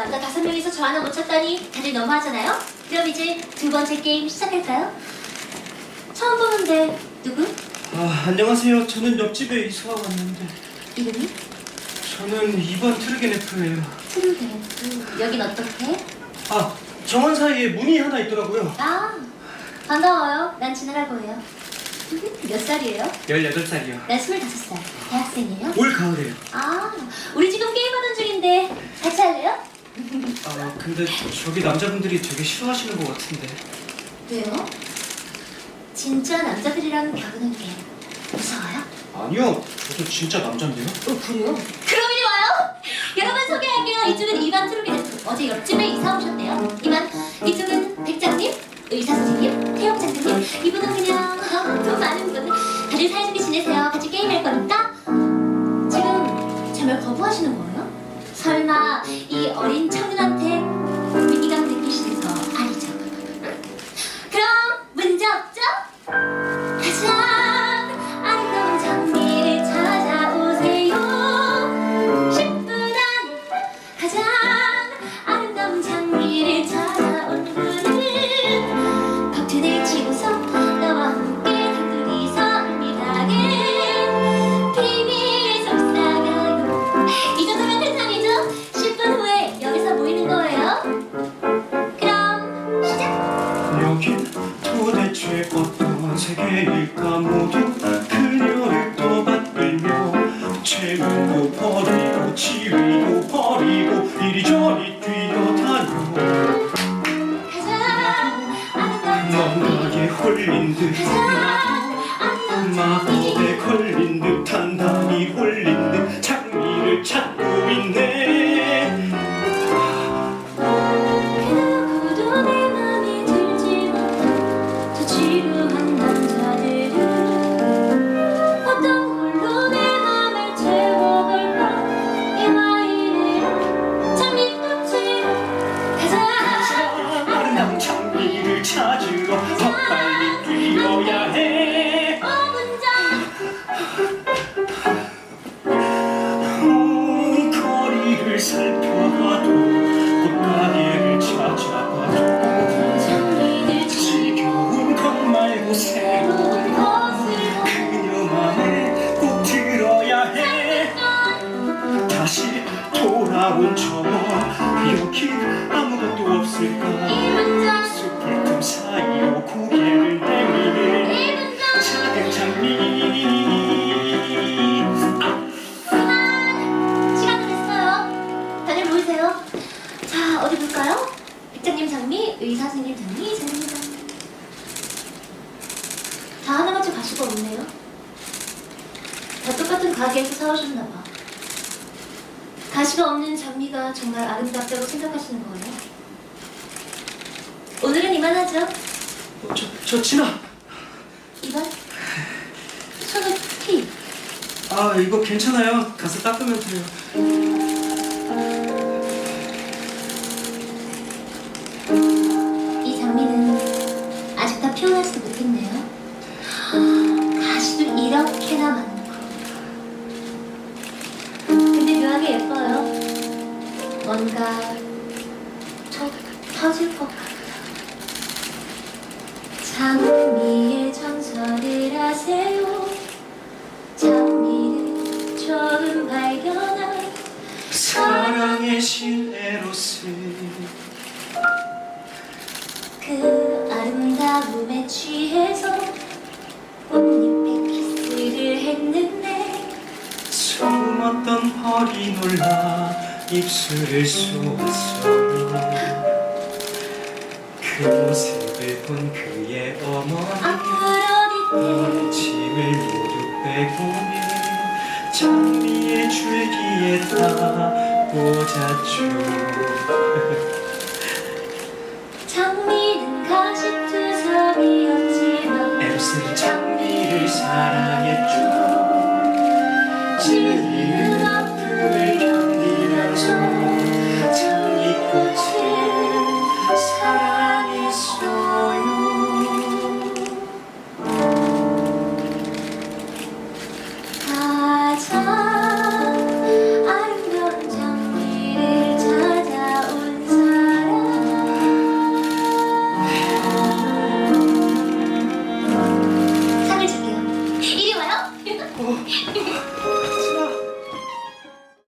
남자 다섯 명이서 저 하나 못 찾다니 다들 너무하잖아요? 그럼 이제 두 번째 게임 시작할까요? 처음 보는데 누구? 아, 안녕하세요. 저는 옆집에 이사 왔는데 이름이? 저는 2번 트르게네프예요. 트루게프 여긴 어떻게? 아, 정원 사이에 문이 하나 있더라고요. 아 반가워요 난 지나갈 거예요 몇 살이에요? 18살이요. 난 스물다섯 살 대학생이에요? 올 가을에요. 아 우리 지금 게임하는 중인데 같이 할래요? 아, 근데 저기 남자분들이 되게 싫어하시는 것 같은데. 왜요? 진짜 남자들이랑 결혼한 게 무서워요? 아니요. 저도 진짜 남잔데요. 어 그래요? 그럼 이리 와요! 여러분 소개할게요. 이쪽은 이반 트루비네스. 어제 옆집에 이사 오셨대요. 이반 이쪽은 백장님, 의사 선생님, 태영 장군님. 이분은 그냥 어, 돈 많은 분. 다들 사이좋게 지내세요. 같이 게임할 거니까. 지금 제 말 거부하시는 거예요? 설마 이 어린 청년한테 施設をあ 세계일까 모두 그녀를 떠받들며 채우고 버리고 치우고 버리고 이리저리 뛰어다녀. 장미 뭔가에 홀린 듯 마법에 걸린 듯 단단히 홀린 듯 장미를 찾고 있네. 그 누구도 내 맘에 들지 못한 저 지루한 살펴봐도 꽃가게를 찾아봐도 장미들 지겨운 것 말고 여기 아무것도 없을까 숲을 틈 사이로 고개를 내미는 작은 장미 아, 그만! 시간 다 됐어요. 다들 모이세요. 자, 어디 볼까요? 백장님 장미, 의사 선생님 장미, 장미 장미. 다 하나같이 가시가 없네요. 다 똑같은 가게에서 사오셨나 봐. 가시가 없는 장미가 정말 아름답다고 생각하시는 거예요? 오늘은 이만하죠. 어, 저, 저 진아 이반? 손을 피. 아 이거 괜찮아요 가서 닦으면 돼요 이 장미는 아직 다 피어나지 뭔가 저 터질 것 같아. 장미의 전설을 아세요? 장미를 처음 발견한 사랑의 신 에로스 그 아름다움에 취해서 꽃잎에 키스를 했는데 어떤 허리 놀라 입술을 쏘았어 그 모습을 본 그의 어머니. 짐을 모두 빼고는 장미의 줄기에 다 꽂았죠